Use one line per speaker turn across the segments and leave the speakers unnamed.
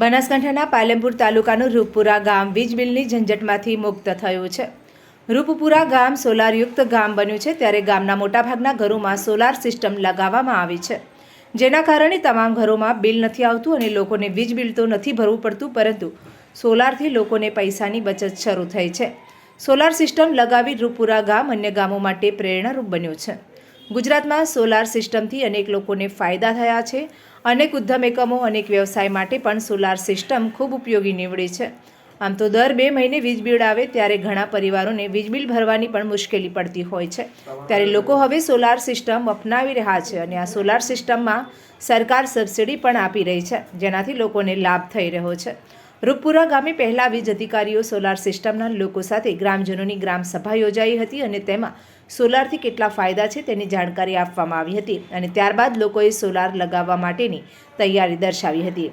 બનાસકાંઠાના પાલનપુર તાલુકાનું રૂપપુરા ગામ વીજ બિલની ઝંઝટમાંથી મુક્ત થયું છે. રૂપપુરા ગામ સોલારયુક્ત ગામ બન્યું છે ત્યારે ગામના મોટાભાગના ઘરોમાં સોલાર સિસ્ટમ લગાવવામાં આવી છે. જેના કારણે તમામ ઘરોમાં બિલ નથી આવતું અને લોકોને વીજ બિલ તો નથી ભરવું પડતું, પરંતુ સોલારથી લોકોને પૈસાની બચત શરૂ થઈ છે. સોલાર સિસ્ટમ લગાવી રૂપપુરા ગામ અન્ય ગામો માટે પ્રેરણારૂપ બન્યું છે. ગુજરાતમાં સોલાર સિસ્ટમથી અનેક લોકોને ફાયદા થયા છે. અનેક ઉદ્યમ એકમો અનેક વ્યવસાય માટે પણ સોલાર સિસ્ટમ ખૂબ ઉપયોગી નીવડી છે. આમ તો દર બે મહિને વીજ બિલ આવે ત્યારે ઘણા પરિવારોને વીજ બિલ ભરવાની પણ મુશ્કેલી પડતી હોય છે. ત્યારે લોકો હવે સોલાર સિસ્ટમ અપનાવી રહ્યા છે અને આ સોલાર સિસ્ટમમાં સરકાર સબસિડી પણ આપી રહી છે, જેનાથી લોકોને લાભ થઈ રહ્યો છે. રૂપપુરા ગામે પહેલા વીજ અધિકારીઓ સોલાર સિસ્ટમના લોકો સાથે ગ્રામજનોની ગ્રામ સભા યોજાઈ હતી અને તેમાં સોલારથી કેટલા ફાયદા છે તેની જાણકારી આપવામાં આવી હતી અને ત્યારબાદ લોકોએ સોલાર લગાવવા માટેની તૈયારી દર્શાવી હતી.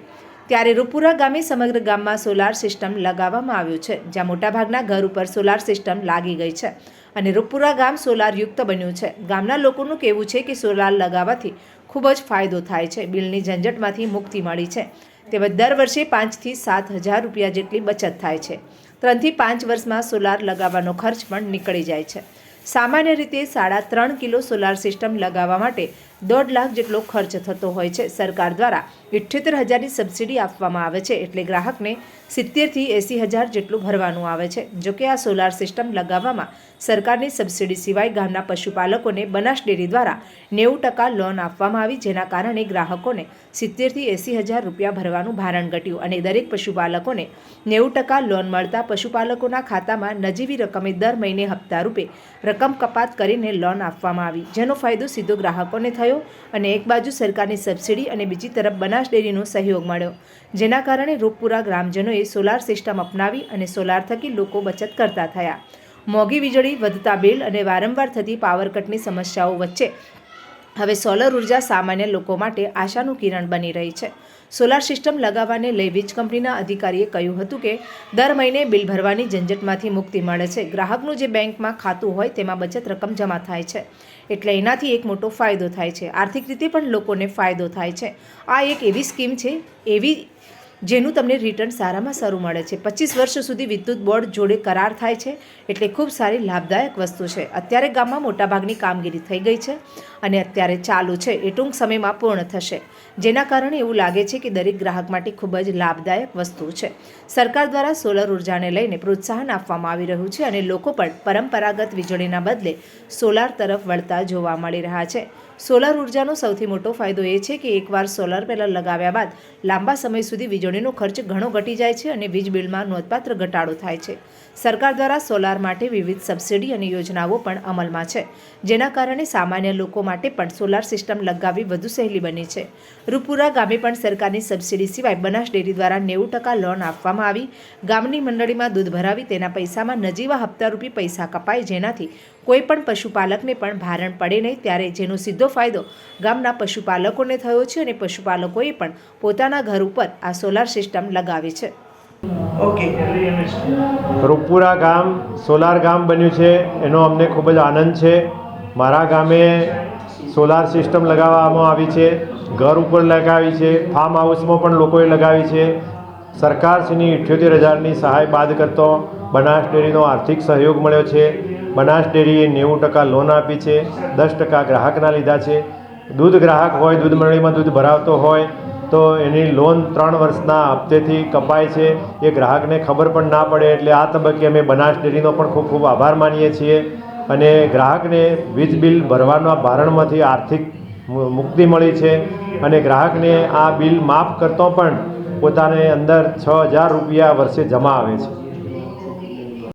ત્યારે રૂપુરા ગામે સમગ્ર ગામમાં સોલાર સિસ્ટમ લગાવવામાં આવ્યું છે, જ્યાં મોટાભાગના ઘર ઉપર સોલાર સિસ્ટમ લાગી ગઈ છે અને રૂપુરા ગામ સોલારયુક્ત બન્યું છે. ગામના લોકોનું કહેવું છે કે સોલાર લગાવવાથી ખૂબ જ ફાયદો થાય છે, બિલની ઝંઝટમાંથી મુક્તિ મળી છે. તેમજ દર વર્ષે પાંચથી સાત હજાર રૂપિયા જેટલી બચત થાય છે. ત્રણથી પાંચ વર્ષમાં સોલાર લગાવવાનો ખર્ચ પણ નીકળી જાય છે. સામાન્ય રીતે સાડા ત્રણ કિલો સોલાર સિસ્ટમ લગાવવા માટે દોઢ લાખ જેટલો ખર્ચ થતો હોય છે. સરકાર દ્વારા ઇઠ્યોતેર હજારની સબસિડી આપવામાં આવે છે એટલે ગ્રાહકને સિત્તેરથી એંસી હજાર જેટલું ભરવાનું આવે છે. જોકે આ સોલાર સિસ્ટમ લગાવવામાં સરકારની સબસિડી સિવાય ગામના પશુપાલકોને બનાસ ડેરી દ્વારા નેવું ટકા લોન આપવામાં આવી, જેના કારણે ગ્રાહકોને સિત્તેરથી એંસી હજાર રૂપિયા ભરવાનું ભારણ ઘટ્યું અને દરેક પશુપાલકોને નેવું ટકા લોન મળતા પશુપાલકોના ખાતામાં નજીવી રકમે દર મહિને હપ્તા રૂપે રકમ કપાત કરીને લોન આપવામાં આવી. જેનો ફાયદો સીધો ગ્રાહકોને થયો અને એક બાજુ સરકારની સબસિડી અને બીજી તરફ બનાસ ડેરીનો સહયોગ મળ્યો, જેના કારણે રૂપપુરા ગ્રામજનોએ સોલાર સિસ્ટમ અપનાવી અને સોલાર થકી લોકો બચત કરતા થયા. મોંઘી વીજળી વધતા બિલ અને વારંવાર થતી પાવર કટની સમસ્યાઓ વચ્ચે હવે સોલર ઊર્જા સામાન્ય લોકો માટે આશાનું કિરણ બની રહી છે. સોલાર સિસ્ટમ લગાવવાને લઈ વીજ કંપનીના અધિકારીએ કહ્યું હતું કે, દર મહિને બિલ ભરવાની ઝંઝટમાંથી મુક્તિ મળે છે. ગ્રાહકનું જે બેંકમાં ખાતું હોય તેમાં બચત રકમ જમા થાય છે. એટલે એનાથી એક મોટો ફાયદો થાય છે. આર્થિક રીતે પણ લોકોને ફાયદો થાય છે. આ એક એવી સ્કીમ છે, એવી જેનું તમને રિટર્ન સારામાં સારું મળે છે. પચીસ વર્ષ સુધી વિદ્યુત બોર્ડ જોડે કરાર થાય છે એટલે ખૂબ સારી લાભદાયક વસ્તુ છે. અત્યારે ગામમાં મોટાભાગની કામગીરી થઈ ગઈ છે અને અત્યારે ચાલુ છે. એ ટૂંક સમયમાં પૂર્ણ થશે. જેના કારણે એવું લાગે છે કે દરેક ગ્રાહક માટે ખૂબ જ લાભદાયક વસ્તુ છે. સરકાર દ્વારા સોલર ઉર્જાને લઈને પ્રોત્સાહન આપવામાં આવી રહ્યું છે અને લોકો પણ પરંપરાગત વીજળીના બદલે સોલાર તરફ વળતા જોવા મળી રહ્યા છે. સોલાર ઉર્જાનો સૌથી મોટો ફાયદો એ છે કે એકવાર સોલાર પેનલ લગાવ્યા બાદ લાંબા સમય સુધી વીજળીનો ખર્ચ ઘણો ઘટી જાય છે અને વીજ બિલમાં નોંધપાત્ર ઘટાડો થાય છે. સરકાર દ્વારા સોલાર માટે વિવિધ સબસિડી અને યોજનાઓ પણ અમલમાં છે, જેના કારણે સામાન્ય લોકો માટે પણ સોલાર સિસ્ટમ લગાવવી વધુ સહેલી બની છે. રૂપુરા ગામે પણ સરકારની સબસિડી સિવાય બનાસ ડેરી દ્વારા નેવું ટકા લોન આપવામાં આવી. ગામની મંડળીમાં દૂધ ભરાવી તેના પૈસામાં નજીવા હપ્તારૂપી પૈસા કપાય, જેનાથી કોઈ પણ પશુપાલકને પણ ભારણ પડે નહીં ત્યારે જેનો સીધો ફાયદો ગામના પશુપાલકોને થયો છે અને પશુપાલકોએ પણ પોતાના ઘર ઉપર આ સોલાર સિસ્ટમ લગાવી છે.
ઓકે.
રૂપપુરા ગામ સોલાર ગામ બન્યું છે. એનો અમને ખૂબ જ આનંદ છે. મારા ગામે સોલાર સિસ્ટમ લગાવવામાં આવી છે. ઘર ઉપર લગાવી છે. ફાર્મ હાઉસમાં પણ લોકોએ લગાવી છે. સરકારશ્રીની ઇઠ્યોતેર હજારની સહાય બાદ કરતો બનાસ ડેરીનો આર્થિક સહયોગ મળ્યો છે. બનાસ ડેરીએ નેવું ટકા લોન આપી છે, દસ ટકા ગ્રાહકના લીધા છે. દૂધ ગ્રાહક હોય, દૂધ મંડળીમાં દૂધ ભરાવતો હોય, તો એની લોન ત્રણ વર્ષના હપ્તેથી કપાય છે. એ ગ્રાહકને ખબર પણ ના પડે, એટલે આ તબક્કે અમે બનાસ ડેરીનો પણ ખૂબ ખૂબ આભાર માનીએ છીએ. અને ગ્રાહકને વીજ બિલ ભરવાના ભારણમાંથી આર્થિક મુક્તિ મળી છે. અને ગ્રાહકને આ બિલ માફ કરતો પણ પોતાને અંદર છ હજાર રૂપિયા વર્ષે જમા આવે છે.